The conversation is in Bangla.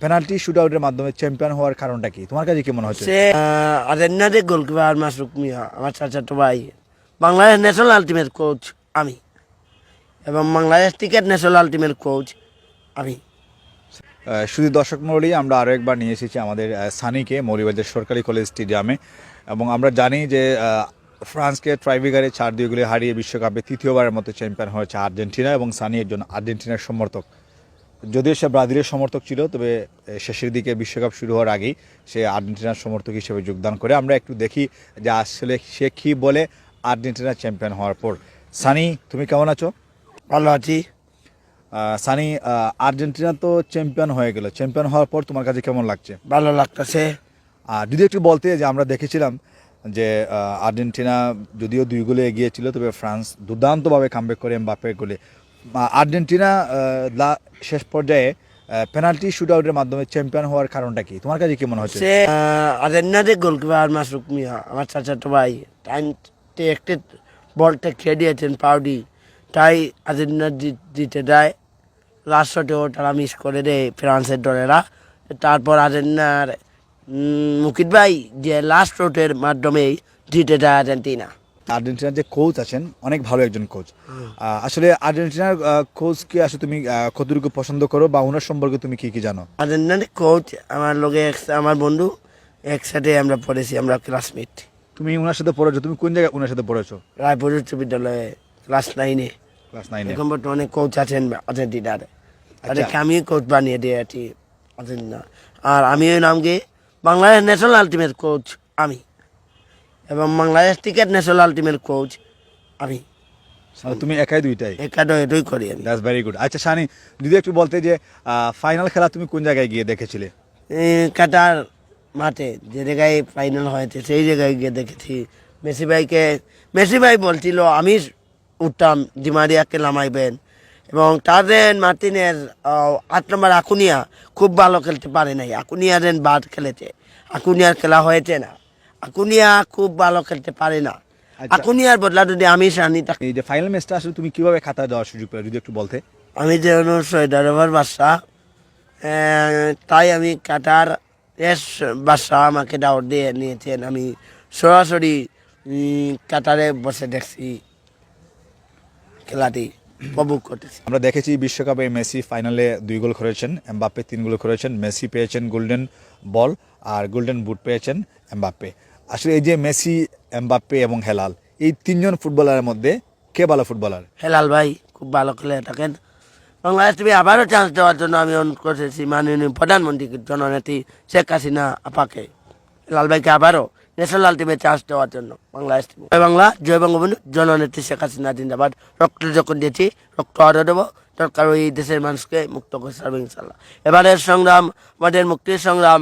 পেনাল্টি শুট আউটের মাধ্যমে চ্যাম্পিয়ন হওয়ার কারণটা কি? তোমার কাছে কি মনে হচ্ছে? সে আরেন্নাদের গোলকিপার মাসরুক মিয়া আমার চাচাতো ভাই। বাংলাদেশ ন্যাশনাল আলটিমেট কোচ আমি। এবং Bangladesh cricket national ultimate coach আমি। শুধু দর্শক মণ্ডলী আমরা আরও একবার নিয়ে এসেছি আমাদের সানিকে মৌলিবাজার সরকারি কলেজ স্টেডিয়ামে এবং আমরা জানি যে ফ্রান্সকে ট্রাইবিগারে চার দুই গোলে হারিয়ে বিশ্বকাপে তৃতীয়বারের মতো চ্যাম্পিয়ন হয়েছে আর্জেন্টিনা এবং সানি একজন আর্জেন্টিনার সমর্থক। যদিও সে ব্রাজিলের সমর্থক ছিল তবে শেষের দিকে বিশ্বকাপ শুরু হওয়ার আগেই সে আর্জেন্টিনার সমর্থক হিসেবে যোগদান করে। আমরা একটু দেখি যে আসলে সে কী বলে আর্জেন্টিনা চ্যাম্পিয়ন হওয়ার পর। সানি তুমি কেমন আছো? ভালো আছি। সানি আর্জেন্টিনা তো চ্যাম্পিয়ন হয়ে গেল। চ্যাম্পিয়ন হওয়ার পর তোমার কাছে কেমন লাগছে? ভালো লাগতেছে। আর যদি একটু বলতে যে আমরা দেখেছিলাম যে আর্জেন্টিনা যদিও দুই গোলে এগিয়েছিল তবে ফ্রান্স দুর্দান্তভাবে কামব্যাক করে এমবাপ্পের গোলে। আহ, আর্জেন্টিনা শেষ পর্যায়ে পেনাল্টি শুট আউটের মাধ্যমে চ্যাম্পিয়ন হওয়ার কারণটা কি? তোমার কাছে কি মনে হচ্ছে? সে গোলকিপার মাসরুক মিয়া, আমার চাচাতো ভাই টাইম একটি বলটা খেয়ে দিয়েছেন পাউডি। তাই আর্জেন্টিনা জিতে দেয় লাস্ট শটেও তারা মিস করে দেয় ফ্রান্সের দলেরা। তারপর আর্জেন্টিনার মুকিত ভাই, যে লাস্ট শটের মাধ্যমেই জিতে দেয় আর্জেন্টিনা। আর্জেন্টিনার যে কোচ আছেন অনেক ভালো একজন কোচ আসলে আর্জেন্টিনার কোচকে আসলে তুমি কতটুকু পছন্দ করো বা ওনার সম্পর্কে তুমি কি কি জানো? আর্জেন্টিনার কোচ আমার লোকে আমার বন্ধু একসাথে আমরা পড়েছি আমরা ক্লাসমেট তুমি ওনার সাথে পড়েছো? তুমি কোন জায়গায় ওনার সাথে পড়েছো? রায়পুর উচ্চ বিদ্যালয়ে ক্লাস নাইনে ক্লাস নাইনে এখন বর্তমানে কোচ আছেন আর্জেন্টিনার। তাদেরকে আমি কোচ বানিয়ে দিয়েছি আর্জেন্টিনা। আর আমি ওই নামকে বাংলাদেশ ন্যাশনাল আলটিমেট কোচ আমি। এবং বাংলাদেশ ক্রিকেট ন্যাশনাল টিমের কোচ আমি। তুমি একাই দুইটাই? একাডো এটাই করি আমি। দ্যাটস ভেরি গুড আচ্ছা শানি যদি একটু বলতে যে ফাইনাল খেলা তুমি কোন জায়গায় গিয়ে দেখেছিলে? কাটার মাঠে যে জায়গায় ফাইনাল হয়েছে সেই জায়গায় গিয়ে দেখেছি। মেসি ভাইকে মেসি ভাই বলছিল আমি উঠতাম ডিমারিয়াকে নামাইবেন। এবং তাদের মার্টিনের আট নম্বর আকুনিয়া খুব ভালো খেলতে পারে নাই। আকুনিয়ারের বাদ খেলেছে। আকুনিয়ার খেলা হয়েছে না। আকুনিয়া খুব ভালো খেলতে পারে না। আচ্ছা। আকুনিয়ার বদলা যদি আমি সানি তাকে এই যে ফাইনাল ম্যাচটা আসলে তুমি কীভাবে খাতা দেওয়ার সুযোগ পেলে যদি একটু বলতে? আমি যে সৈয়দ আরবের বাদশাহ তাই আমি কাটার এস বাদশাহ আমাকে দাওয়াত দিয়ে নিয়েছেন। আমি সরাসরি কাতারে বসে দেখছি খেলাটি উপভোগ করতেছি। আমরা দেখেছি বিশ্বকাপে মেসি ফাইনালে দুই গোল করেছেন এমবাপ্পে তিন গোল করেছেন মেসি পেয়েছেন গোল্ডেন বল আর গোল্ডেন বুট পেয়েছেন এমবাপ্পে। আসলে এই যে মেসি, এমবাপ্পে এবং হেলাল, এই তিনজন ফুটবলারের মধ্যে কে ভালো ফুটবলার? হেলাল ভাই, খুব ভালো খেলে থাকেন। বাংলাদেশ টিভি আবারও চান্স দেওয়ার জন্য আমি অনুরোধ করেছি মাননীয় প্রধানমন্ত্রী জননেত্রী শেখ হাসিনা আপাকে। লাল ভাইকে আবারও ন্যাশনাল টিমে চান্স দেওয়ার জন্য বাংলাদেশ টিভি বাংলা, জয় বঙ্গবন্ধু, জননেত্রী শেখ হাসিনা জিন্দাবাদ। রক্ত যখন দিয়েছি, রক্ত আরও দেবো। দরকার ওই দেশের মানুষকে মুক্ত করে সারবে ইনশাল্লাহ এবারের সংগ্রাম, আমাদের মুক্তির সংগ্রাম